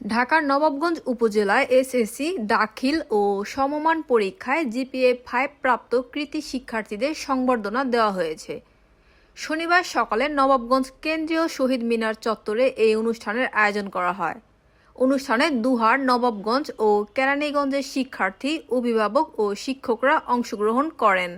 ঢাকার নবাবগঞ্জ উপজেলায় এসএসসি দাখিল ও সমমান পরীক্ষায় জিপিএ ফাইভ প্রাপ্ত কৃতি শিক্ষার্থীদের সংবর্ধনা দেওয়া হয়েছে। শনিবার সকালে নবাবগঞ্জ কেন্দ্রীয় শহীদ মিনার চত্বরে এই অনুষ্ঠানের আয়োজন করা হয়। অনুষ্ঠানে দুহার, নবাবগঞ্জ ও কেরানীগঞ্জের শিক্ষার্থী, অভিভাবক ও শিক্ষকরা অংশগ্রহণ করেন।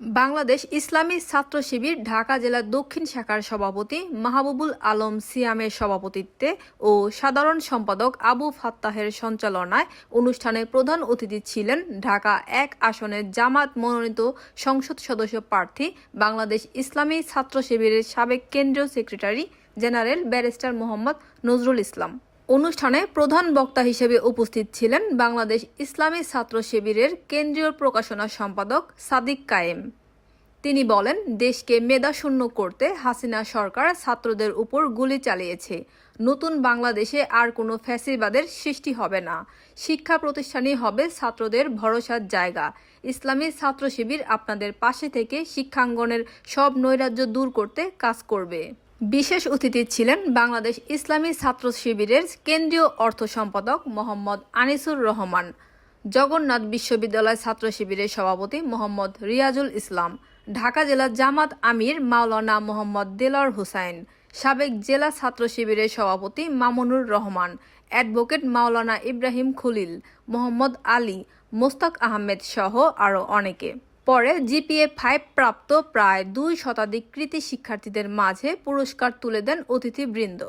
বাংলাদেশ ইসলামী ছাত্র শিবির ঢাকা জেলা দক্ষিণ শাখার সভাপতি মাহবুবুল আলম সিয়ামের সভাপতিত্বে ও সাধারণ সম্পাদক আবু ফাত্তাহের সঞ্চালনায় অনুষ্ঠানে প্রধান অতিথি ছিলেন ঢাকা এক আসনের জামাত মনোনীত সংসদ সদস্য প্রার্থী বাংলাদেশ ইসলামী ছাত্র শিবিরের সাবেক কেন্দ্রীয় secretary general barrister Mohammad Nazrul Islam. অনুষ্ঠানে প্রধান বক্তা হিসেবে উপস্থিত ছিলেন বাংলাদেশ ইসলামী ছাত্র শিবিরের কেন্দ্রীয় প্রকাশনা সম্পাদক সাদিক কায়েম। তিনি বলেন, দেশকে মেধাশূন্য করতে হাসিনা সরকার ছাত্রদের উপর গুলি চালিয়েছে। নতুন বাংলাদেশে আর কোনো ফ্যাসিবাদের সৃষ্টি হবে না। শিক্ষা প্রতিষ্ঠানই হবে ছাত্রদের ভরসার জায়গা। ইসলামী ছাত্র শিবির আপনাদের পাশে থেকে শিক্ষাঙ্গনের সব নৈরাজ্য দূর করতে কাজ করবে। বিশেষ অতিথি ছিলেন বাংলাদেশ ইসলামী ছাত্র শিবিরের কেন্দ্রীয় অর্থ সম্পাদক মোহাম্মদ আনিসুর রহমান, জগন্নাথ বিশ্ববিদ্যালয় ছাত্র শিবিরের সভাপতি মোহাম্মদ রিয়াজুল ইসলাম, ঢাকা জেলা জামাত আমির মাওলানা মোহাম্মদ দেলার হুসাইন, সাবেক জেলা ছাত্র শিবিরের সভাপতি মামুনুর রহমান, অ্যাডভোকেট মাওলানা ইব্রাহিম খলিল, মোহাম্মদ আলী, মোস্তাক আহমেদ সহ আরও অনেকে। পরে জিপিএ ফাইভ প্রাপ্ত প্রায় দুই শতাধিক কৃতি শিক্ষার্থীদের মাঝে পুরস্কার তুলে দেন অতিথিবৃন্দ।